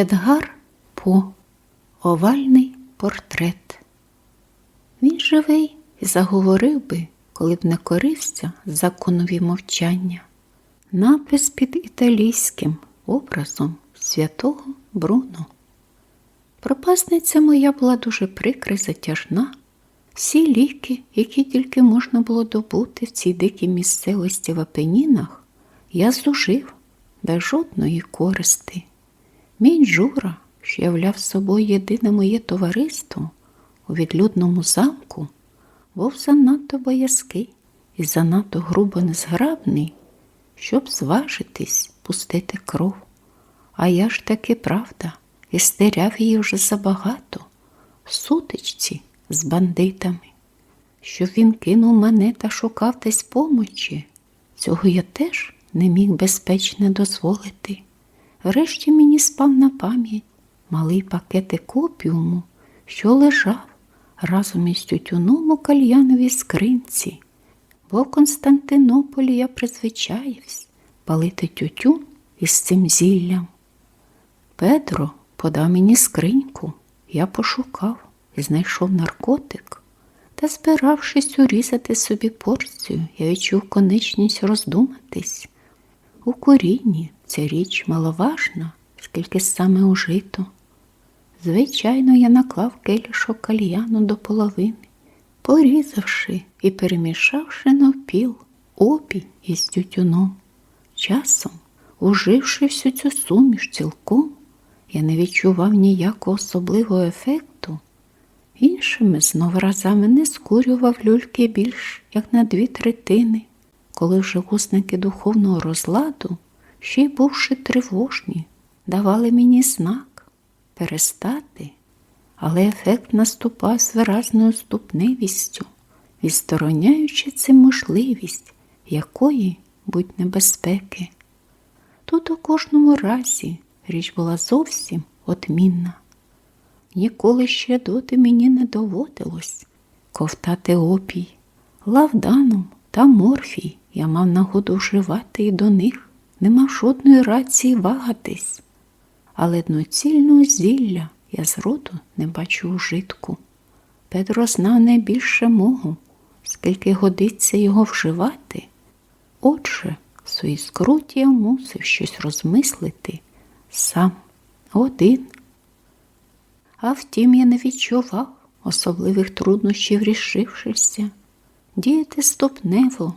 Едгар По Овальний портрет. Він живий і заговорив би, коли б не корився законові мовчання. Напис під італійським образом святого Бруно. Пропасниця моя була дуже прикра й затяжна. Всі ліки, які тільки можна було добути в цій дикій місцевості в Апенінах, я зужив без жодної користи. Мій Джура, що являв собою єдине моє товариство у відлюдному замку, був занадто боязкий і занадто грубо незграбний, щоб зважитись пустити кров. А я ж таки правда, і стеряв її вже забагато в сутичці з бандитами. Щоб він кинув мене та шукав десь помочі, цього я теж не міг безпечно дозволити. Врешті мені спав на пам'ять малий пакетик опіуму, що лежав разом із тютюном у кальяновій скринці, бо в Константинополі я призвичаївся палити тютюн із цим зіллям. Педро подав мені скриньку, я пошукав і знайшов наркотик. Та, збиравшись урізати собі порцію, я відчув конечність роздуматись. У корінні ця річ маловажна, скільки саме ужито. Звичайно, я наклав келішок кальяну до половини, порізавши і перемішавши навпіл опій із тютюном. Часом, уживши всю цю суміш цілком, я не відчував ніякого особливого ефекту. Іншими знов разами не скурював люльки більш як на дві третини, коли вже вусники духовного розладу, ще й бувши тривожні, давали мені знак перестати, але ефект наступав з виразною ступневістю, відстороняючи цим можливість якої будь небезпеки. Тут у кожному разі річ була зовсім отмінна. Ніколи ще доти мені не доводилось ковтати опій. Лавданом та морфій я мав нагоду вживати і до них не мав жодної рації вагатись, але одноцільного зілля я зроду не бачу ужитку. Петро знав найбільше мого, скільки годиться його вживати. Отже, в своїй скруті я мусив щось розмислити сам один. А втім, я не відчував особливих труднощів, рішившися. Діяти стопнево.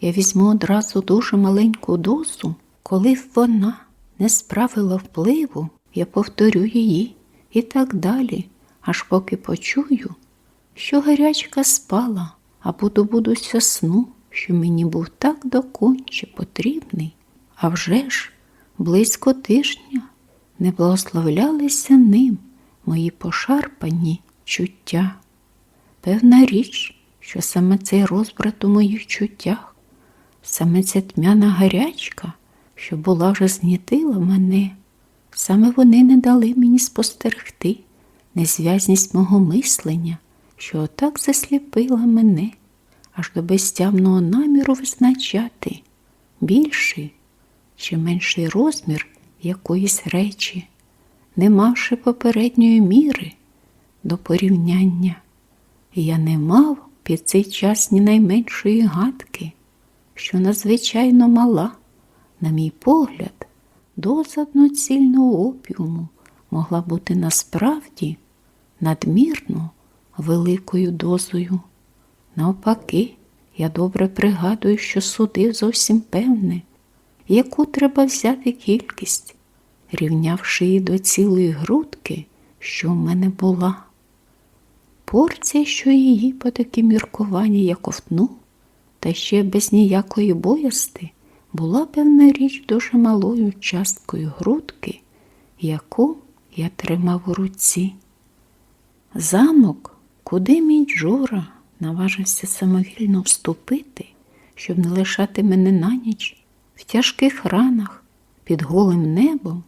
Я візьму одразу дуже маленьку дозу, коли б вона не справила впливу, я повторю її і так далі, аж поки почую, що гарячка спала, або добудуся сну, що мені був так доконче потрібний, а вже ж близько тижня не благословлялися ним мої пошарпані чуття. Певна річ, що саме цей розбрат у моїх чуттях, саме ця тьмяна гарячка, що була вже знітила мене, саме вони не дали мені спостерегти незв'язність мого мислення, що отак засліпила мене аж до безтямного наміру визначати більший чи менший розмір якоїсь речі, не мавши попередньої міри до порівняння. Я не мав під цей час ні найменшої гадки, що надзвичайно мала, на мій погляд, доза одноцільного опіуму могла бути насправді надмірно великою дозою. Навпаки, я добре пригадую, що судив зовсім певне, яку треба взяти кількість, рівнявши її до цілої грудки, що в мене була. Порція, що її по такі міркування я ковтнув, та ще без ніякої боязти, була певна річ дуже малою часткою грудки, яку я тримав у руці. Замок, куди мій Джора наважився самовільно вступити, щоб не лишати мене на ніч в тяжких ранах під голим небом,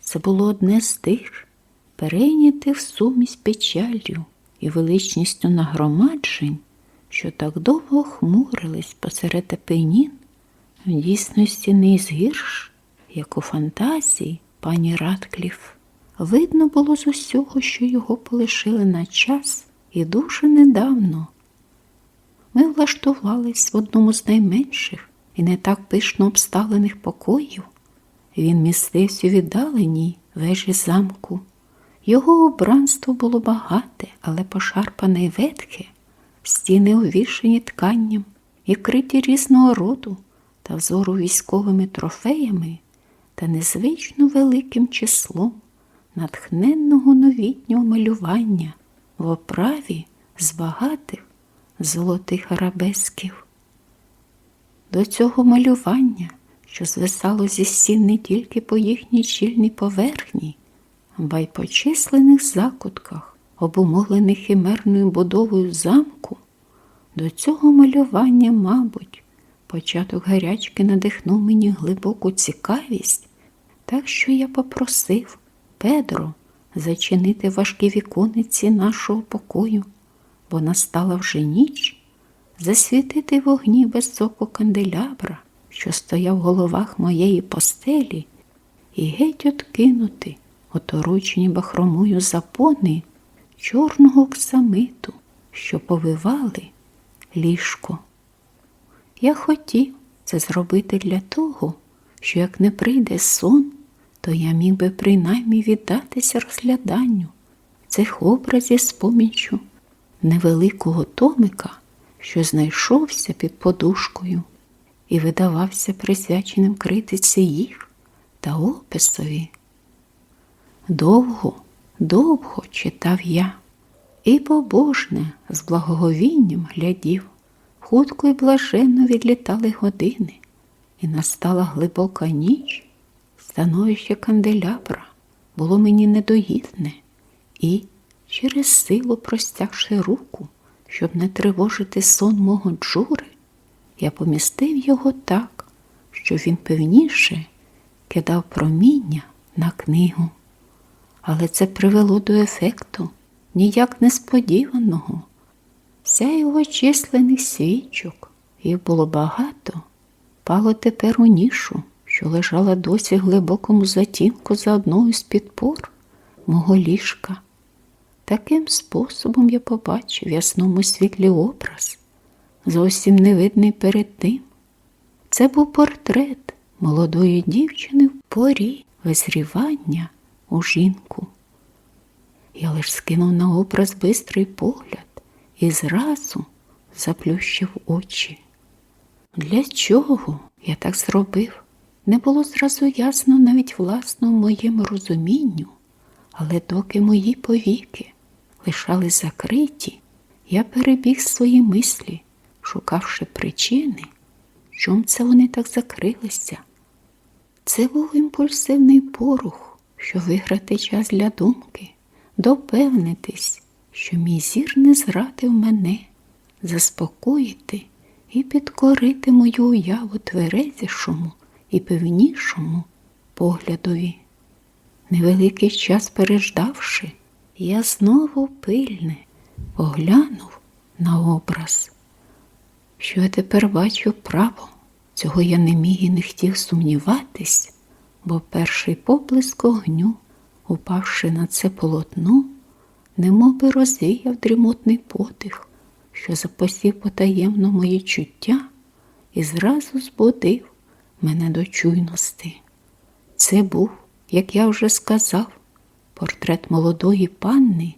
це було одне з тих, перейнятих сумість печаллю і величністю нагромаджень, що так довго хмурились посеред апенін, в дійсності не згірш, як у фантазії пані Радкліф. Видно було з усього, що його полишили на час і дуже недавно. Ми влаштувались в одному з найменших і не так пишно обставлених покоїв. Він містився у віддаленій вежі замку. Його обранство було багате, але пошарпане й ветхе, стіни увішані тканням і вкриті різного роду та взору військовими трофеями та незвично великим числом натхненного новітнього малювання в оправі з багатих золотих арабесків. До цього малювання, що звисало зі стін не тільки по їхній щільній поверхні, ба й по численних закутках, обумовлених химерною будовою замку, до цього малювання, мабуть, початок гарячки надихнув мені глибоку цікавість, так що я попросив Педро зачинити важкі вікониці нашого покою, бо настала вже ніч, засвітити вогні високо канделябра, що стояв в головах моєї постелі, і геть откинути оторочені бахромою запони чорного оксамиту, що повивали ліжко. Я хотів це зробити для того, що як не прийде сон, то я міг би принаймні віддатися розгляданню цих образів з поміччю невеликого томика, що знайшовся під подушкою і видавався присвяченим критиці їх та описові. Довго, довго читав я і побожне з благоговінням глядів, хутко й блаженно відлітали години, і настала глибока ніч. Становище канделябра було мені недоїдне, і, через силу простягши руку, щоб не тривожити сон мого джури, я помістив його так, що він певніше кидав проміння на книгу. Але це привело до ефекту ніяк несподіваного. Сяйво численних свічок, їх було багато, пало тепер у нішу що лежала досі в глибокому затінку за одною з підпор мого ліжка. Таким способом я побачив в ясному світлі образ, зовсім невидний перед тим. Це був портрет молодої дівчини в порі визрівання у жінку. Я лиш скинув на образ бистрий погляд і зразу заплющив очі. Для чого я так зробив? Не було зразу ясно навіть власному моєму розумінню, але доки мої повіки лишали закриті, я перебіг свої мислі, шукавши причини, чом це вони так закрилися. Це був імпульсивний порух, що виграти час для думки, допевнитись, що мій зір не зрадив мене, заспокоїти і підкорити мою уяву тверезішому і певнішому поглядові. Невеликий час переждавши, я знову пильне поглянув на образ. Що я тепер бачу право, цього я не міг і не хотів сумніватись, бо перший поблиск огню, упавши на це полотно, немов би розвіяв дрімотний подих, що запосів потаємно мої чуття і зразу збудив мене до чуйності. Це був, як я вже сказав, портрет молодої панни.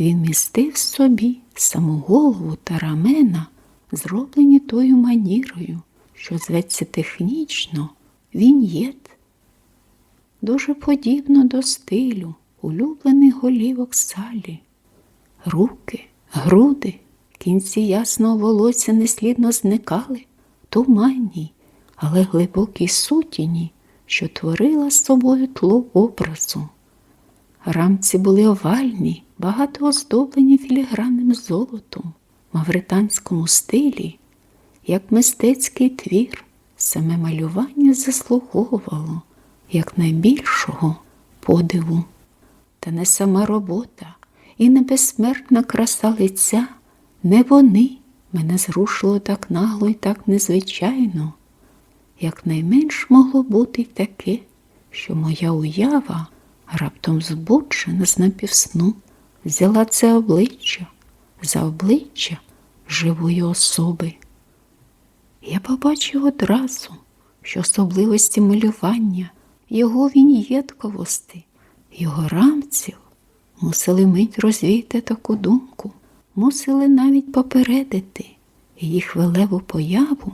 Він містив собі саму голову та рамена, зроблені тою манірою, що зветься технічно він'єт. Дуже подібно до стилю улюблених голівок салі. Руки, груди, кінці ясного волосся неслідно зникали, туманні але глибокій сутіні, що творила з собою тло образу. Рамці були овальні, багато оздоблені філігранним золотом, мавританському стилі, як мистецький твір, саме малювання заслуговувало як найбільшого подиву. Та не сама робота і не безсмертна краса лиця, не вони мене зрушило так нагло і так незвичайно якнайменш могло бути таке, що моя уява раптом збуджена з напівсну, взяла це обличчя за обличчя живої особи. Я побачив одразу, що особливості малювання, його віньєтковості, його рамців мусили мить розвійти таку думку, мусили навіть попередити її хвилеву появу,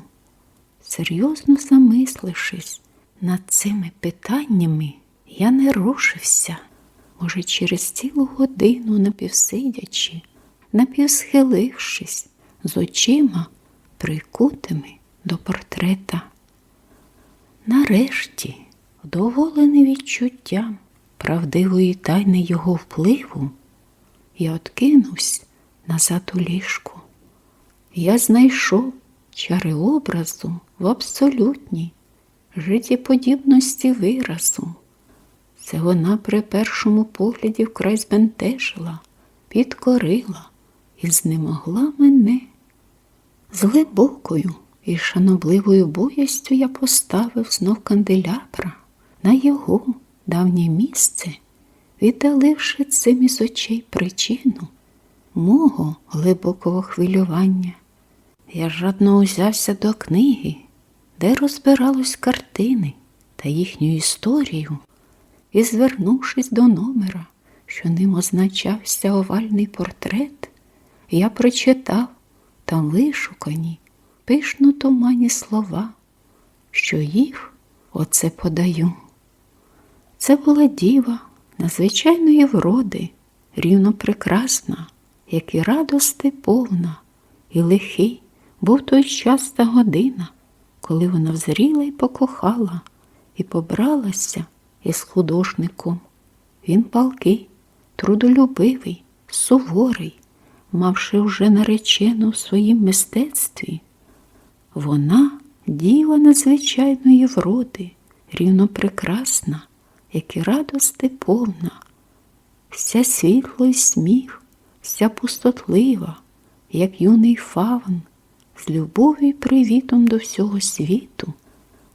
серйозно замислившись над цими питаннями, я не рушився, може, через цілу годину напівсидячи, напівсхилившись з очима, прикутими до портрета. Нарешті, вдоволений відчуттям правдивої тайни його впливу, я откинувся назад у ліжку. Я знайшов чари образу в абсолютній життєподібності виразу. Це вона при першому погляді вкрай збентежила, підкорила і знемогла мене. З глибокою і шанобливою боястю я поставив знов канделябра на його давнє місце, віддаливши цим із очей причину мого глибокого хвилювання. Я жадно узявся до книги, де розбиралось картини та їхню історію, і, звернувшись до номера, що ним означався овальний портрет, я прочитав там вишукані, пишно тумані слова, що їх оце подаю. Це була діва надзвичайної вроди, рівно прекрасна, як і радости повна, і лихий був той час та година, коли вона взріла і покохала, і побралася із художником. Він палкий, трудолюбивий, суворий, мавши вже наречену в своїм мистецтві. Вона діва надзвичайної вроди, рівно прекрасна, як і радости повна, вся світло й сміх, вся пустотлива, як юний фавн, з любов'ю привітом до всього світу,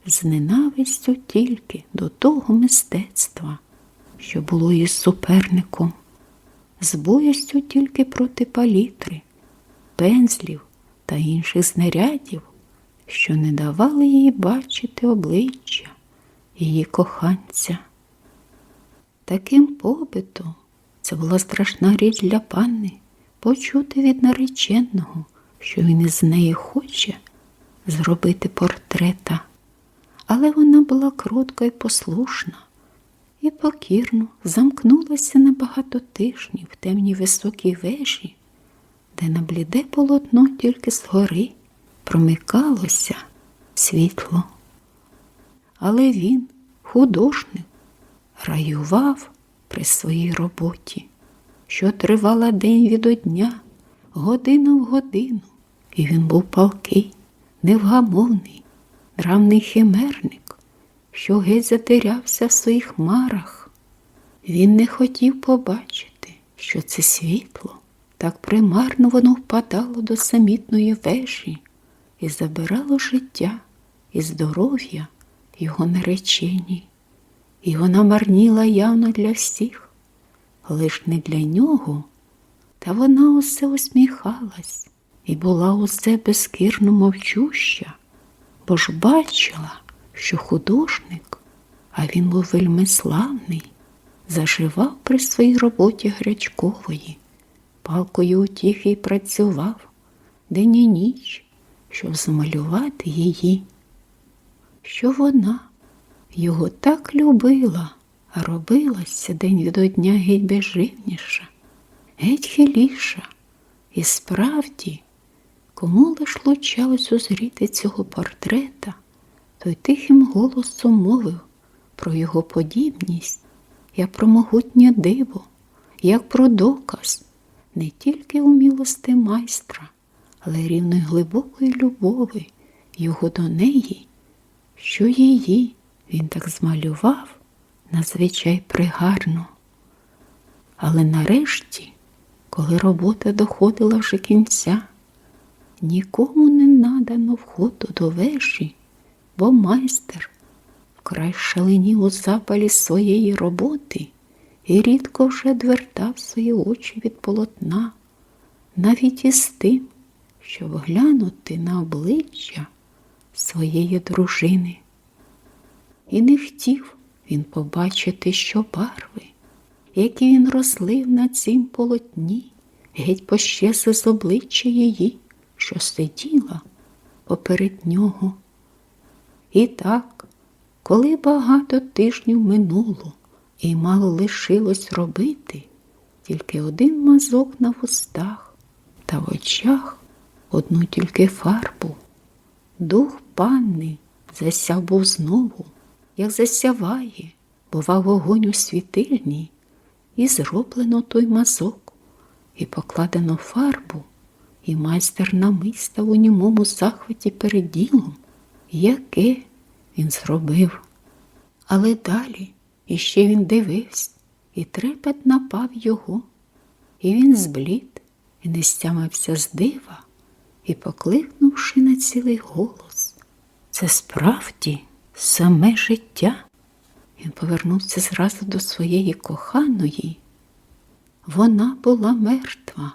з ненавистю тільки до того мистецтва, що було її суперником, з боястю тільки проти палітри, пензлів та інших знарядів, що не давали їй бачити обличчя її коханця. Таким побитом це була страшна річ для панни почути від нареченого, що він із неї хоче зробити портрета. Але вона була кротка і послушна і покірно замкнулася на багато тижнів в темній високій вежі, де на бліде полотно тільки згори промикалося світло. Але він, художник, раював при своїй роботі, що тривала день від дня, година в годину, і він був палкий, невгамовний, дравний химерник, що геть затерявся в своїх марах. Він не хотів побачити, що це світло так примарно воно впадало до самітної вежі і забирало життя і здоров'я його нареченій. І вона марніла явно для всіх, лиш не для нього, та вона усе усміхалась і була усе безкірно мовчуща, бо ж бачила, що художник, а він був вельми славний, заживав при своїй роботі Гречкової, палкою утіхи й працював день і ніч, щоб змалювати її, що вона його так любила, а робилася день від дня геть безживніша, геть хиліша, і справді, кому лиш лучалось узріти цього портрета, той тихим голосом мовив про його подібність, як про могутнє диво, як про доказ не тільки умілости майстра, але рівної глибокої любові його до неї, що її він так змалював надзвичай пригарно. Але нарешті, коли робота доходила вже кінця, нікому не надано входу до вежі, бо майстер вкрай шаленів у запалі своєї роботи і рідко вже двертав свої очі від полотна, навіть із тим, щоб глянути на обличчя своєї дружини. І не хотів він побачити, що барви, які він розлив на цім полотні, геть пощесли з обличчя її, що сиділа поперед нього. І так, коли багато тижнів минуло і мало лишилось робити, тільки один мазок на вустах та в очах одну тільки фарбу. Дух панни засяв був знову, як засяває, бува вогонь у світильні, і зроблено той мазок, і покладено фарбу, і майстер намистав у німому захваті перед ділом, яке він зробив. Але далі іще він дивився, і трепет напав його, і він зблід, і не стямився з дива, і, покликнувши на цілий голос, це справді саме життя. Він повернувся зразу до своєї коханої. Вона була мертва.